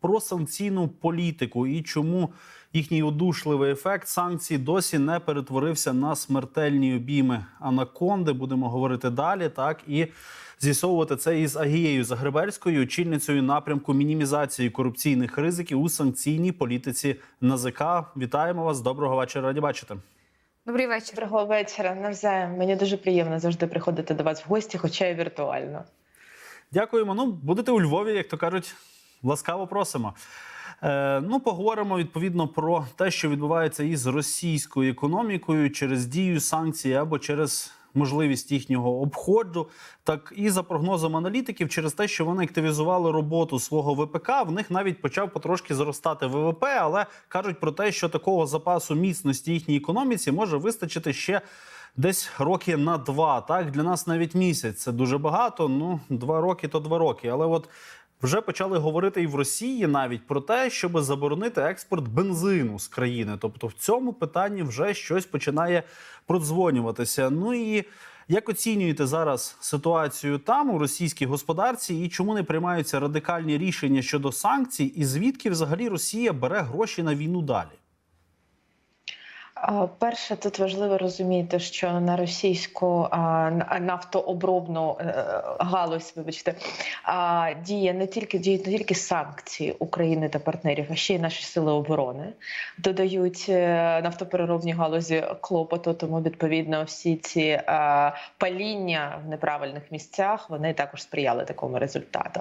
про санкційну політику і чому їхній удушливий ефект санкцій досі не перетворився на смертельні обійми анаконди. Будемо говорити далі. Так і з'ясовувати це із Агією Загребельською, очільницею напрямку мінімізації корупційних ризиків у санкційній політиці НАЗК. Вітаємо вас. Доброго вечора. Раді бачити. Добрий вечір. Доброго вечора. Навзаєм. Мені дуже приємно завжди приходити до вас в гості, хоча й віртуально. Дякуємо. Ну, будете у Львові, як то кажуть, ласкаво просимо. Е, ну, поговоримо відповідно про те, що відбувається із російською економікою через дію санкцій або через можливість їхнього обходу. Так і за прогнозом аналітиків, через те, що вони активізували роботу свого ВПК, в них навіть почав потрошки зростати ВВП, але кажуть про те, що такого запасу міцності їхній економіці може вистачити ще. Десь роки на два. Так для нас навіть місяць це дуже багато. Ну два роки то два роки. Але от вже почали говорити і в Росії навіть про те, щоб заборонити експорт бензину з країни. Тобто в цьому питанні вже щось починає продзвонюватися. Ну і як оцінюєте зараз ситуацію там у російській господарці, і чому не приймаються радикальні рішення щодо санкцій, і звідки взагалі Росія бере гроші на війну далі? Перше, тут важливо розуміти, що на російську нафтообробну е, галузь, вибачте, діє не тільки діють не тільки санкції України та партнерів, а ще й наші сили оборони додають е, нафтопереробній галузі клопоту. Тому відповідно всі ці паління в неправильних місцях вони також сприяли такому результату.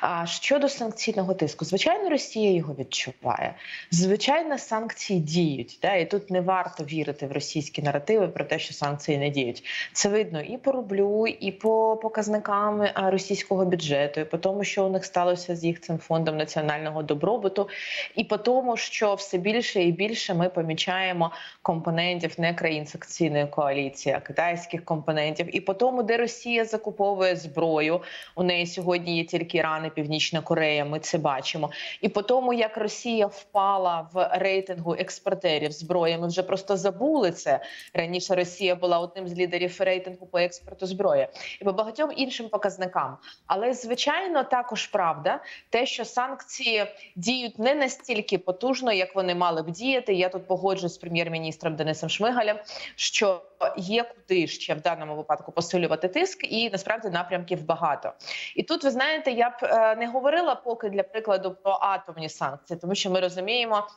А щодо санкційного тиску, звичайно, Росія його відчуває. Звичайно, санкції діють. Да? І тут не варто вірити в російські наративи про те, що санкції не діють. Це видно і по рублю, і по показникам російського бюджету, і по тому, що у них сталося з їх цим фондом національного добробуту, і по тому, що все більше і більше ми помічаємо компонентів не країн санкційної коаліції, а китайських компонентів, і по тому, де Росія закуповує зброю. У неї сьогодні є тільки Іран і Північна Корея. Ми це бачимо. І по тому, як Росія впала в рейтингу експортерів зброї, ми вже просто забули це. Раніше Росія була одним з лідерів рейтингу по експорту зброї і по багатьом іншим показникам. Але звичайно, також правда, те, що санкції діють не настільки потужно, як вони мали б діяти. Я тут погоджуюсь з прем'єр-міністром Денисом Шмигалем, що є куди ще в даному випадку посилювати тиск, і насправді напрямків багато. І тут ви знаєте, я б е, не говорила поки для прикладу про атомні санкції, тому що ми розуміємо.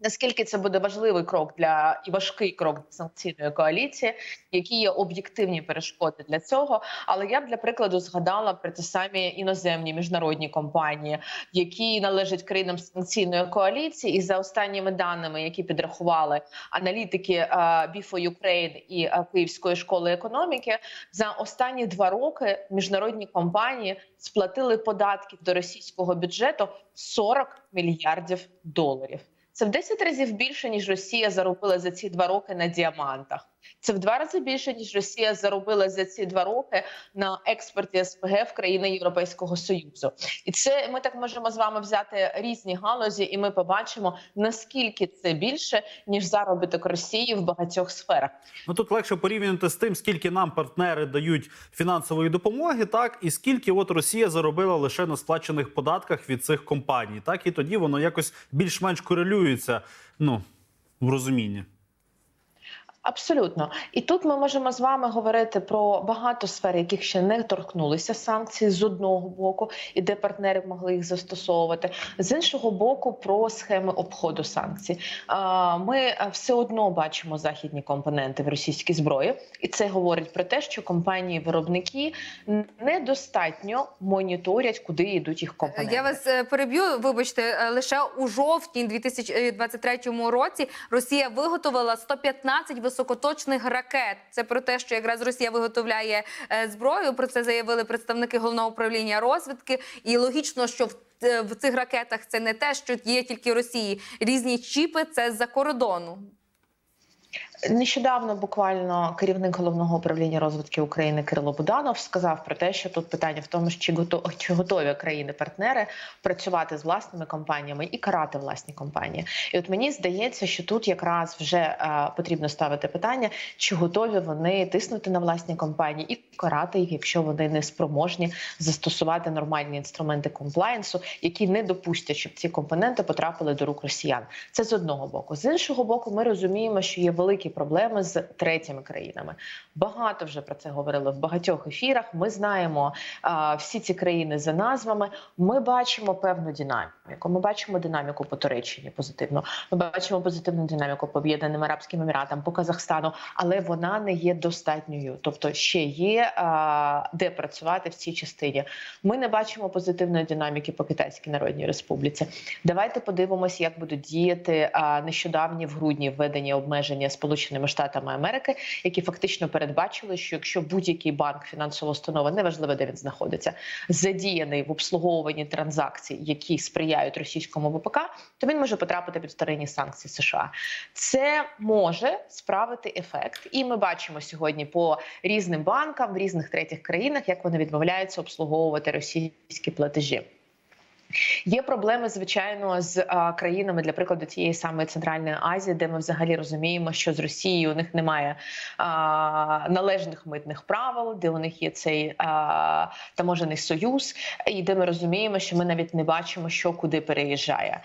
Наскільки це буде важливий крок для і важкий крок для санкційної коаліції, які є об'єктивні перешкоди для цього. Але я б для прикладу згадала про ті самі іноземні міжнародні компанії, які належать країнам санкційної коаліції, і за останніми даними, які підрахували аналітики е, Before Ukraine і е, Київської школи економіки, за останні два роки міжнародні компанії сплатили податків до російського бюджету 40 мільярдів доларів. Це в 10 разів більше ніж Росія заробила за ці два роки на діамантах. Це в два рази більше ніж Росія заробила за ці два роки на експорті СПГ в країни Європейського союзу. І це ми так можемо з вами взяти різні галузі, і ми побачимо наскільки це більше ніж заробіток Росії в багатьох сферах. Ну тут легше порівняти з тим, скільки нам партнери дають фінансової допомоги, так і скільки от Росія заробила лише на сплачених податках від цих компаній. Так і тоді воно якось більш-менш корелюється. Ну в розумінні. Абсолютно, і тут ми можемо з вами говорити про багато сфер, яких ще не торкнулися санкції з одного боку, і де партнери могли їх застосовувати з іншого боку, про схеми обходу санкцій. Ми е, все одно бачимо західні компоненти в російській зброї, і це говорить про те, що компанії-виробники недостатньо моніторять, куди йдуть їх компоненти. Я вас е, переб'ю. Вибачте, е, лише у жовтні 2023 році Росія виготовила 115 високоточних ракет. Це про те, що якраз Росія виготовляє е, зброю. Про це заявили представники головного управління розвідки. І логічно, що в е, в цих ракетах це не те, що є тільки Росії. Різні чіпи це з-за кордону. Нещодавно буквально керівник головного управління розвитки України Кирило Буданов сказав про те, що тут питання в тому, чи готові, чи готові країни-партнери працювати з власними компаніями і карати власні компанії. І от мені здається, що тут якраз вже е, потрібно ставити питання, чи готові вони тиснути на власні компанії і карати їх, якщо вони не спроможні застосувати нормальні інструменти комплаєнсу, які не допустять, щоб ці компоненти потрапили до рук росіян. Це з одного боку. З іншого боку, ми розуміємо, що є великі проблеми з третіми країнами. Багато вже про це говорили в багатьох ефірах. Ми знаємо а, всі ці країни за назвами. Ми бачимо певну динаміку. Ми бачимо динаміку по Туреччині позитивно. Ми бачимо позитивну динаміку по Об'єднаним Арабським Еміратам, по Казахстану, але вона не є достатньою. Тобто ще є а, де працювати в цій частині. Ми не бачимо позитивної динаміки по Китайській Народній Республіці. Давайте подивимося, як будуть діяти а, нещодавні в грудні введені обмеження Сполученими Штатами Америки, які фактично передбачили, що якщо будь-який банк фінансова установа, неважливо де він знаходиться, задіяний в обслуговуванні транзакцій, які сприяють російському ВПК, то він може потрапити під вторинні санкції США. Це може справити ефект, і ми бачимо сьогодні по різним банкам в різних третіх країнах, як вони відмовляються обслуговувати російські платежі. Є проблеми, звичайно, з країнами, для прикладу, тієї самої Центральної Азії, де ми взагалі розуміємо, що з Росією у них немає належних митних правил, де у них є цей таможений союз, і де ми розуміємо, що ми навіть не бачимо, що куди переїжджає.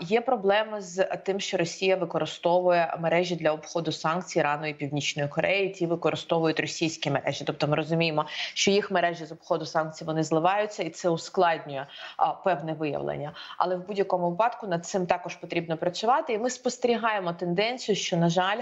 Є проблеми з тим, що Росія використовує мережі для обходу санкцій Ірану і Північної Кореї. Ті використовують російські мережі. Тобто, ми розуміємо, що їх мережі з обходу санкцій вони зливаються, і це ускладнює певне виявлення. Але в будь-якому випадку над цим також потрібно працювати. І ми спостерігаємо тенденцію, що на жаль,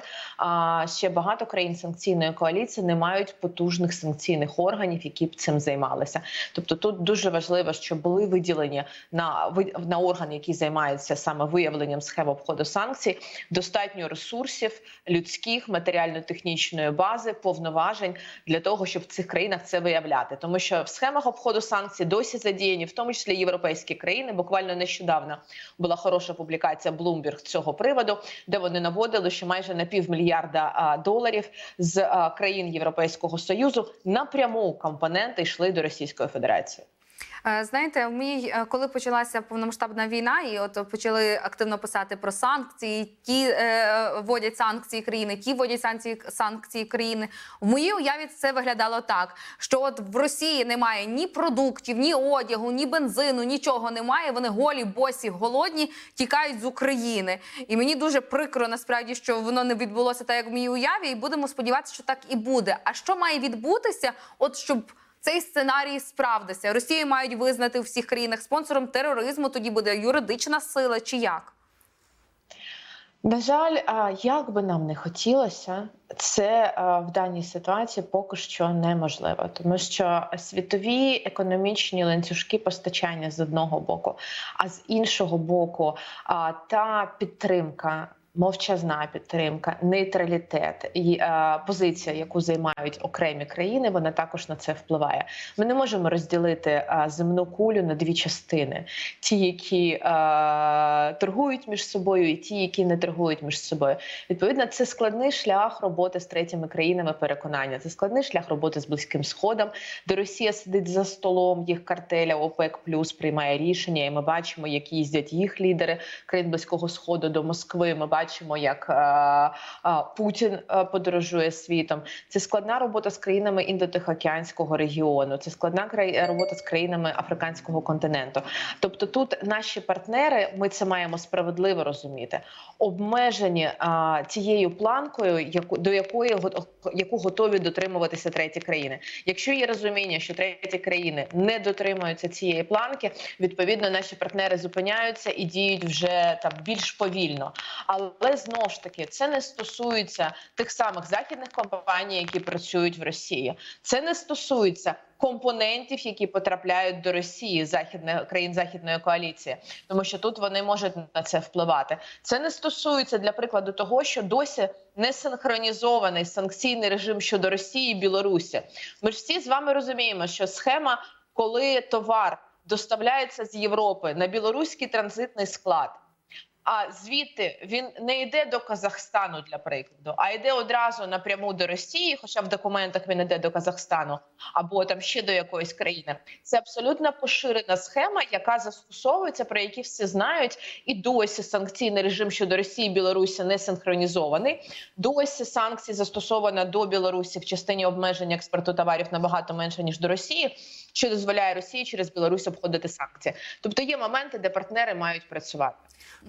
ще багато країн санкційної коаліції не мають потужних санкційних органів, які б цим займалися. Тобто, тут дуже важливо, щоб були виділені на на органи, які займаються саме виявленням схем обходу санкцій, достатньо ресурсів, людських, матеріально-технічної бази, повноважень для того, щоб в цих країнах це виявляти, тому що в схемах обходу санкцій досі задіяні, в тому числі європейські країни. Буквально нещодавно була хороша публікація Bloomberg з цього приводу, де вони наводили, що майже на півмільярда доларів з країн Європейського союзу напряму компоненти йшли до Російської Федерації. Е, Знаєте, в мій, е, коли почалася повномасштабна війна, і от почали активно писати про санкції, ті е, вводять санкції країни, ті вводять санкції санкції країни. В моїй уяві це виглядало так: що от в Росії немає ні продуктів, ні одягу, ні бензину, нічого немає. Вони голі, босі, голодні, тікають з України. І мені дуже прикро насправді, що воно не відбулося так, як в моїй уяві, і будемо сподіватися, що так і буде. А що має відбутися, от щоб цей сценарій справдився. Росію мають визнати у всіх країнах спонсором тероризму. Тоді буде юридична сила чи як? На жаль, як би нам не хотілося, це в даній ситуації поки що неможливо, тому що світові економічні ланцюжки постачання з одного боку, а з іншого боку, та підтримка. Мовчазна підтримка, нейтралітет і е, позиція, яку займають окремі країни, вона також на це впливає. Ми не можемо розділити е, земну кулю на дві частини: ті, які е, торгують між собою, і ті, які не торгують між собою. Відповідно, це складний шлях роботи з третіми країнами. Переконання, це складний шлях роботи з близьким сходом, де Росія сидить за столом їх картеля ОПЕК плюс приймає рішення, і ми бачимо, як їздять їх лідери країн близького сходу до Москви. Ми бачимо, як е, е, Путін е, подорожує світом. Це складна робота з країнами індотихоокеанського регіону. Це складна робота з країнами африканського континенту. Тобто, тут наші партнери, ми це маємо справедливо розуміти, обмежені цією планкою, яку до якої яку готові дотримуватися треті країни. Якщо є розуміння, що треті країни не дотримуються цієї планки, відповідно наші партнери зупиняються і діють вже там більш повільно. Але знову ж таки це не стосується тих самих західних компаній, які працюють в Росії. Це не стосується компонентів, які потрапляють до Росії західних країн західної коаліції, тому що тут вони можуть на це впливати. Це не стосується для прикладу того, що досі не синхронізований санкційний режим щодо Росії і Білорусі. Ми ж всі з вами розуміємо, що схема, коли товар доставляється з Європи на білоруський транзитний склад. А звідти він не йде до Казахстану для прикладу, а йде одразу напряму до Росії, хоча в документах він йде до Казахстану або там ще до якоїсь країни. Це абсолютно поширена схема, яка застосовується, про які всі знають, і досі санкційний режим щодо Росії і Білорусі не синхронізований. Досі санкції застосовано до Білорусі в частині обмеження експорту товарів набагато менше ніж до Росії, що дозволяє Росії через Білорусь обходити санкції. Тобто є моменти, де партнери мають працювати.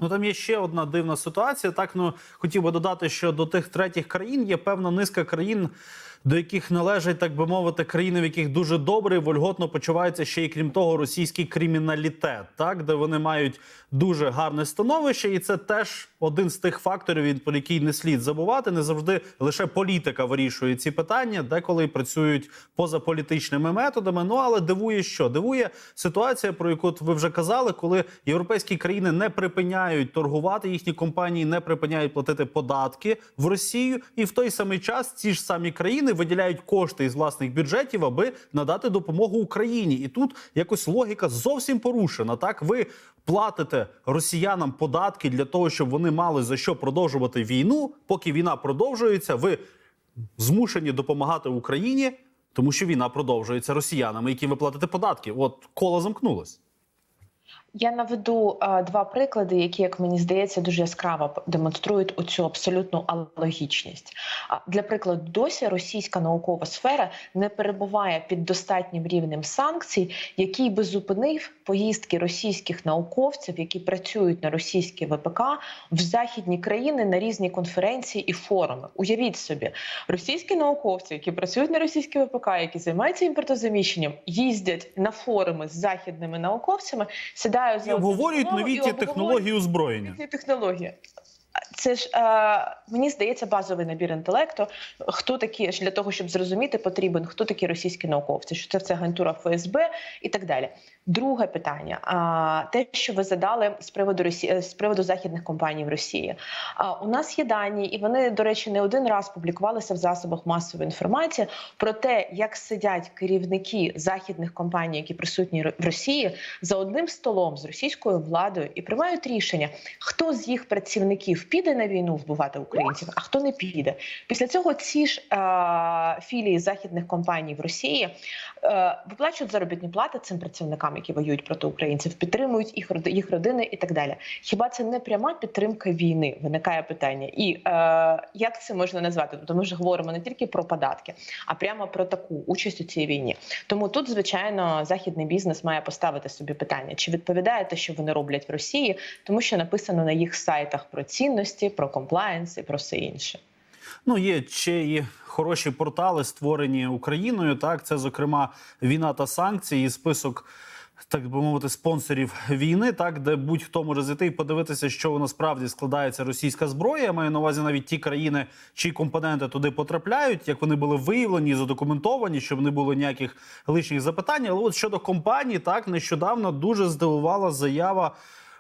Ну там є ще одна дивна ситуація. Так ну хотів би додати, що до тих третіх країн є певна низка країн, до яких належать, так би мовити, країни, в яких дуже добре вольготно почувається ще й крім того, російський криміналітет, так де вони мають дуже гарне становище, і це теж один з тих факторів, про який не слід забувати. Не завжди лише політика вирішує ці питання, деколи працюють поза політичними методами. Ну але дивує, що дивує ситуація, про яку ви вже казали, коли європейські країни не припиняють торгувати, їхні компанії не припиняють платити податки в Росію, і в той самий час ці ж самі країни виділяють кошти із власних бюджетів, аби надати допомогу Україні. І тут якось логіка зовсім порушена. Так ви платите росіянам податки для того, щоб вони мали за що продовжувати війну. Поки війна продовжується, ви змушені допомагати Україні, тому що війна продовжується росіянами, яким ви платите податки. От коло замкнулось. Я наведу е, два приклади, які, як мені здається, дуже яскраво демонструють оцю абсолютну алогічність. А, Для прикладу, досі російська наукова сфера не перебуває під достатнім рівнем санкцій, який би зупинив поїздки російських науковців, які працюють на російській ВПК в західні країни на різні конференції і форуми. Уявіть собі, російські науковці, які працюють на російській ВПК, які займаються імпортозаміщенням, їздять на форуми з західними науковцями, сідають обговорюють столом і новітні обговорюють технології озброєння. технології. Це ж е, мені здається базовий набір інтелекту. Хто такі ж для того, щоб зрозуміти, потрібен хто такі російські науковці, що це, це агентура ФСБ і так далі. Друге питання: а те, що ви задали з приводу Росії з приводу західних компаній в Росії. А у нас є дані, і вони, до речі, не один раз публікувалися в засобах масової інформації про те, як сидять керівники західних компаній, які присутні в Росії, за одним столом з російською владою і приймають рішення, хто з їх працівників піде на війну вбивати українців, а хто не піде. Після цього ці ж е, філії західних компаній в Росії е, виплачують заробітні плати цим працівникам, які воюють проти українців, підтримують їх їх родини і так далі. Хіба це не пряма підтримка війни? Виникає питання, і е, як це можна назвати? Тобто ми вже говоримо не тільки про податки, а прямо про таку участь у цій війні. Тому тут, звичайно, західний бізнес має поставити собі питання, чи відповідає те, що вони роблять в Росії, тому що написано на їх сайтах про цінності, про комплаєнс і про все інше. Ну, є ще і хороші портали, створені Україною. Так, це зокрема війна та санкції, і список. Так би мовити, спонсорів війни, так де будь-хто може зайти і подивитися, що насправді складається російська зброя. Я маю на увазі навіть ті країни, чиї компоненти туди потрапляють, як вони були виявлені, задокументовані, щоб не було ніяких лишніх запитань. Але от щодо компаній, так нещодавно дуже здивувала заява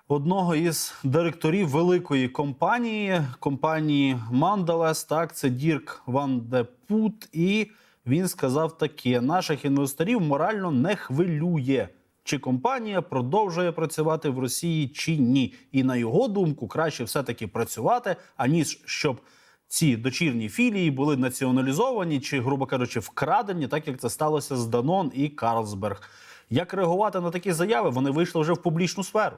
одного із директорів великої компанії, компанії Мандалес. Так, це Дірк Ван де Пут. І він сказав таке: наших інвесторів морально не хвилює. Чи компанія продовжує працювати в Росії чи ні? І на його думку, краще все-таки працювати, аніж щоб ці дочірні філії були націоналізовані чи, грубо кажучи, вкрадені, так як це сталося з Данон і Карлсберг. Як реагувати на такі заяви? Вони вийшли вже в публічну сферу.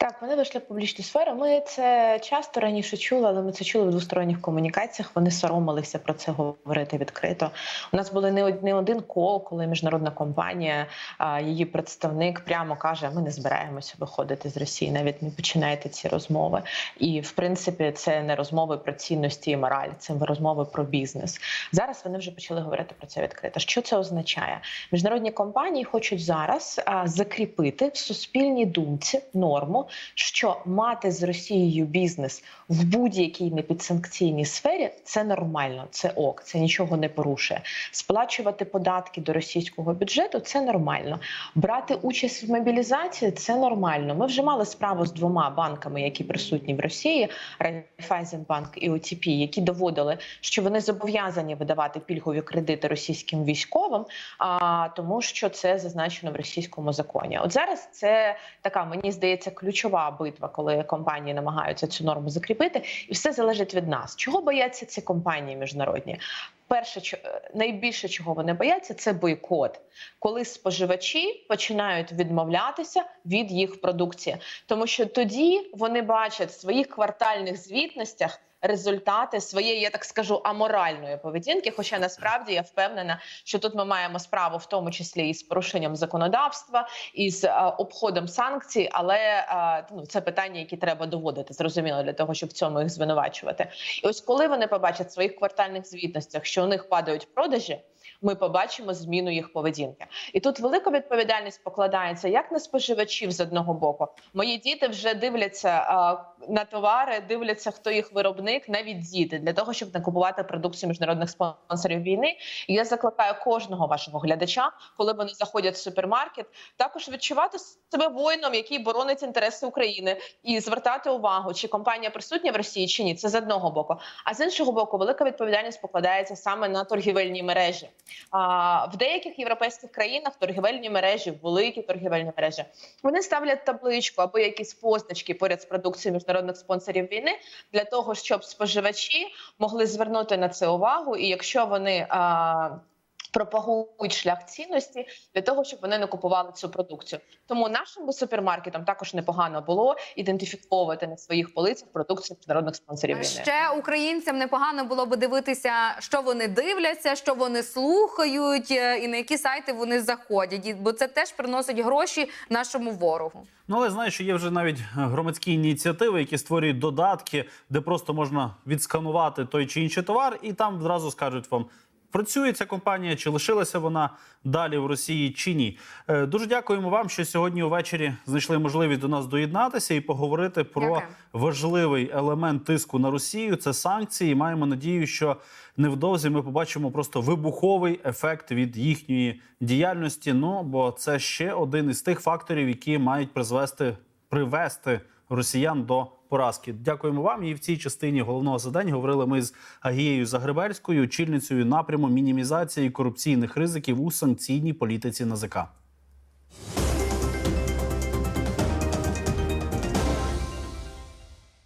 Так, вони вийшли в публічну сферу. Ми це часто раніше чули, але ми це чули в двосторонніх комунікаціях. Вони соромилися про це говорити відкрито. У нас були не не один кол, коли міжнародна компанія, її представник прямо каже: Ми не збираємося виходити з Росії. Навіть не починайте ці розмови. І в принципі, це не розмови про цінності і мораль, це розмови про бізнес. Зараз вони вже почали говорити про це відкрито. Що це означає? Міжнародні компанії хочуть зараз закріпити в суспільній думці норму, що мати з Росією бізнес в будь-якій непідсанкційній сфері це нормально, це ок, це нічого не порушує. Сплачувати податки до російського бюджету це нормально. Брати участь в мобілізації це нормально. Ми вже мали справу з двома банками, які присутні в Росії: Райфайзенбанк і ОТП, які доводили, що вони зобов'язані видавати пільгові кредити російським військовим, а тому, що це зазначено в російському законі. От зараз це така, мені здається, ключова ключова битва, коли компанії намагаються цю норму закріпити, і все залежить від нас. Чого бояться ці компанії міжнародні? Перше, е, найбільше чого вони бояться, це бойкот, коли споживачі починають відмовлятися від їх продукції, тому що тоді вони бачать в своїх квартальних звітностях. Результати своєї, я так скажу, аморальної поведінки. Хоча насправді я впевнена, що тут ми маємо справу в тому числі і з порушенням законодавства, і з е, обходом санкцій, але е, ну це питання, які треба доводити, зрозуміло для того, щоб в цьому їх звинувачувати. І ось коли вони побачать в своїх квартальних звітностях, що у них падають продажі. Ми побачимо зміну їх поведінки, і тут велика відповідальність покладається як на споживачів з одного боку. Мої діти вже дивляться а, на товари, дивляться, хто їх виробник, навіть діти, для того, щоб не купувати продукцію міжнародних спонсорів війни. І я закликаю кожного вашого глядача, коли вони заходять в супермаркет, також відчувати себе воїном, який боронить інтереси України, і звертати увагу, чи компанія присутня в Росії чи ні. Це з одного боку. А з іншого боку, велика відповідальність покладається саме на торгівельні мережі. В деяких європейських країнах торгівельні мережі, великі торгівельні мережі, вони ставлять табличку або якісь позначки поряд з продукцією міжнародних спонсорів війни для того, щоб споживачі могли звернути на це увагу, і якщо вони пропагують шлях цінності для того, щоб вони не купували цю продукцію. Тому нашим би супермаркетам також непогано було ідентифіковувати на своїх полицях продукцію міжнародних спонсорів війни. Ще українцям непогано було би дивитися, що вони дивляться, що вони слухають, е, і на які сайти вони заходять. І- Бо це теж приносить гроші нашому ворогу. Ну, але знаєш, що є вже навіть громадські ініціативи, які створюють додатки, де просто можна відсканувати той чи інший товар, і там одразу скажуть вам. Працює ця компанія, чи лишилася вона далі в Росії, чи ні? Е, Дуже дякуємо вам, що сьогодні увечері знайшли можливість до нас доєднатися і поговорити про Дякую. важливий елемент тиску на Росію. Це санкції. Маємо надію, що невдовзі ми побачимо просто вибуховий ефект від їхньої діяльності. Ну бо це ще один із тих факторів, які мають призвести привести росіян до поразки. Дякуємо вам. І в цій частині головного задання говорили ми з Агією Загребельською, очільницею напряму мінімізації корупційних ризиків у санкційній політиці НАЗК.